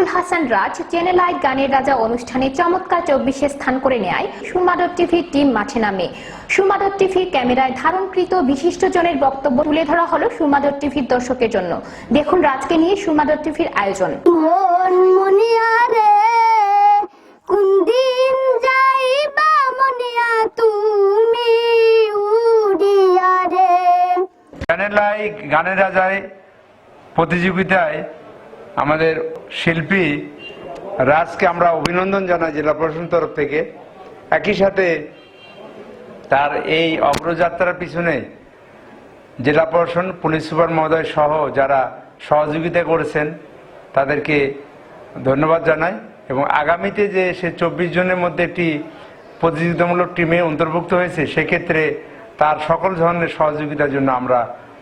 Kamrul Hasan Raj channel I গানের রাজা অনুষ্ঠানে চমৎকার চব্বিশে স্থান করে নেয় সুমাদর টিভির টিম মাঠে নামে। সুমাদর টিভির ক্যামেরায় ধারণকৃত বিশিষ্টজনের বক্তব্য তুলে ধরা হলো সুমাদর টিভির দর্শকের জন্য। দেখুন রাজকে নিয়ে সুমাদর টিভির আয়োজন। মন মনিয়া রে কোন দিন যাইবা মনিয়া তুমি উড়িয়া রে। চ্যানেলাই গানের রাজায় প্রতিযোগিতায় আমাদের শিল্পী রাজকে আমরা অভিনন্দন জানাই জেলা প্রশাসন তরফ থেকে। একই সাথে তার এই অগ্রযাত্রার পিছনে জেলা প্রশাসন, পুলিশ সুপার মহোদয় সহ যারা সহযোগিতা করেছেন তাদেরকে ধন্যবাদ জানাই এবং আগামীতে যে সে চব্বিশ জনের মধ্যে একটি প্রতিযোগিতামূলক টিমে অন্তর্ভুক্ত হয়েছে, সেক্ষেত্রে তার সকল ধরনের সহযোগিতার জন্য আমরা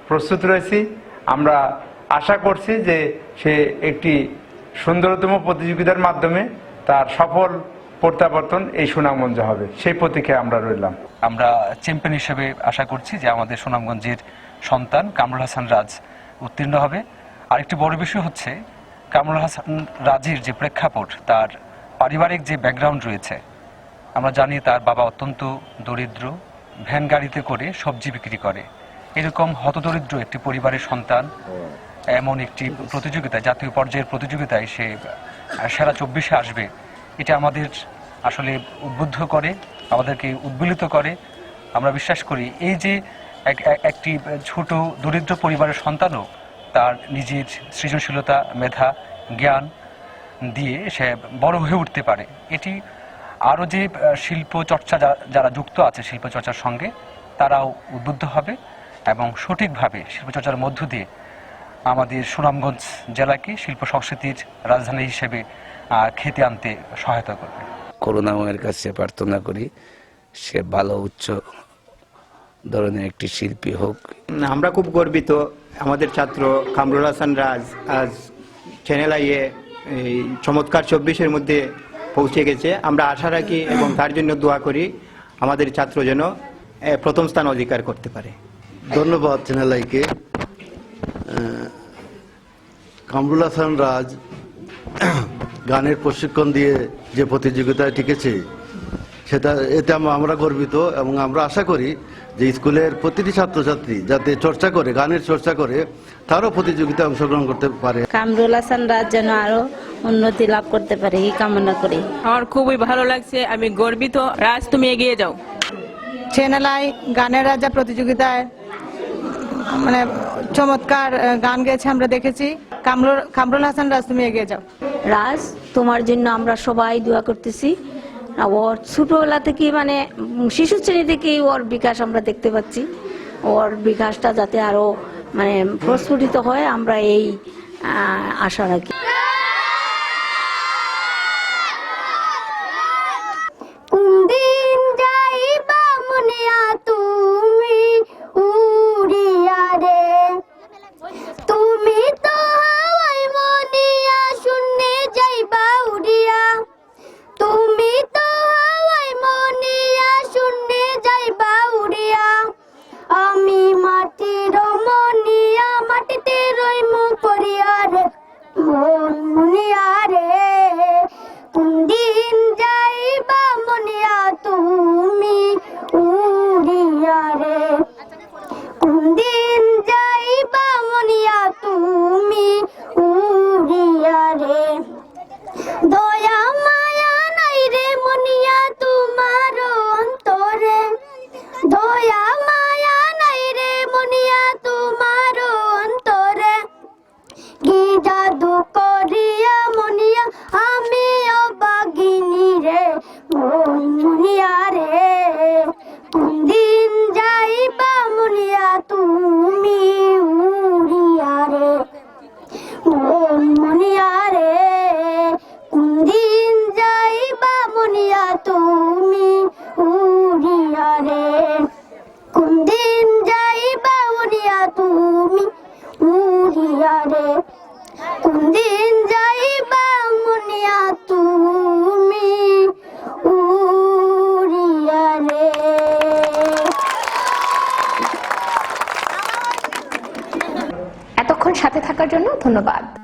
প্রস্তুত রয়েছি। আমরা আশা করছি যে সে একটি সুন্দরতম প্রতিযোগিতার মাধ্যমে তার সফল প্রত্যাবর্তন এই সুনামগঞ্জ হবে। সেই প্রতীক্ষায় আমরা রইলাম। আমরা চ্যাম্পিয়ন হিসেবে আশা করছি যে আমাদের সুনামগঞ্জের সন্তান কামরুল হাসান রাজ উত্তীর্ণ হবে। আরেকটি বড় বিষয় হচ্ছে, কামরুল হাসান রাজের যে প্রেক্ষাপট, তার পারিবারিক যে ব্যাকগ্রাউন্ড রয়েছে, আমরা জানি তার বাবা অত্যন্ত দরিদ্র, ভ্যান গাড়িতে করে সবজি বিক্রি করে। এরকম হতদরিদ্র একটি পরিবারের সন্তান এমন একটি প্রতিযোগিতায় জাতীয় পর্যায়ের প্রতিযোগিতায় সে সেরা চব্বিশে আসবে, এটা আমাদের আসলে উদ্বুদ্ধ করে, আমাদেরকে উদ্বেলিত করে। আমরা বিশ্বাস করি, এই যে এক- এক- একটি ছোট দরিদ্র পরিবারের সন্তানও তার নিজের সৃজনশীলতা, মেধা, জ্ঞান দিয়ে সে বড় হয়ে উঠতে পারে। এটি আরও যে শিল্প চর্চা যারা যুক্ত আছে শিল্প চর্চার সঙ্গে, তারাও উদ্বুদ্ধ হবে এবং সঠিকভাবে শিল্পচর্চার মধ্য দিয়ে আমাদের সুনামগঞ্জ জেলাকে শিল্প সংস্কৃতির রাজধানী হিসেবে খেতে আনতে সহায়তা করবে। করুণাময়ের কাছে প্রার্থনা করি সে ভালো উচ্চ ধরনের একটি শিল্পী হোক। আমরা খুব গর্বিত আমাদের ছাত্র কামরুল হাসান রাজ আজ চ্যানেল আইয়ে এই চমৎকার চব্বিশের মধ্যে পৌঁছে গেছে। আমরা আশা রাখি এবং তার জন্য দোয়া করি আমাদের ছাত্র যেন প্রথম স্থান অধিকার করতে পারে। ধন্যবাদ চ্যানেলাইকে কামরুল হাসান রাজ গানের প্রশিক্ষণ দিয়ে যে প্রতিযোগিতায় টিকেছে সেটা এতে আমরা গর্বিত এবং আমরা আশা করি যে স্কুলের প্রতিটি ছাত্রছাত্রী যাতে চর্চা করে গানের চর্চা করে তারও প্রতিযোগিতায় অংশগ্রহণ করতে পারে। কামরুল হাসান রাজ যেন আরও উন্নতি লাভ করতে পারে এই কামনা করি। আমার খুবই ভালো লাগছে আমি গর্বিত। রাজ তুমি এগিয়ে যাও। চ্যানেলাই গানের রাজা প্রতিযোগিতায় মানে চমৎকার গান গেয়েছে, আমরা দেখেছি। কামরুল কামরুল হাসান রাজ, তুমি এগিয়ে যাও। রাজ, তোমার জন্য আমরা সবাই দোয়া করতেছি। ওর ছোটবেলা থেকে মানে শিশু শ্রেণি থেকেই ওর বিকাশ আমরা দেখতে পাচ্ছি। ওর বিকাশটা যাতে আরও মানে প্রস্ফুটিত হয়, আমরা এই আশা রাখি। জাদু করিয়া মনিয়া, আমি অবাগিনী রে, মন মুনিয়া রে। কোন দিন যাইবা মনিয়া, তুমি উড়িয়া রে। মন মুনিয়া রে, কোন যাইবা মনিয়া, তুমি উড়িয়া রে। কোন দিন যাইবা মনিয়া, তুমি উড়িয়া রে। দিন উড়িয়া রে। এতক্ষণ সাথে থাকার জন্য ধন্যবাদ।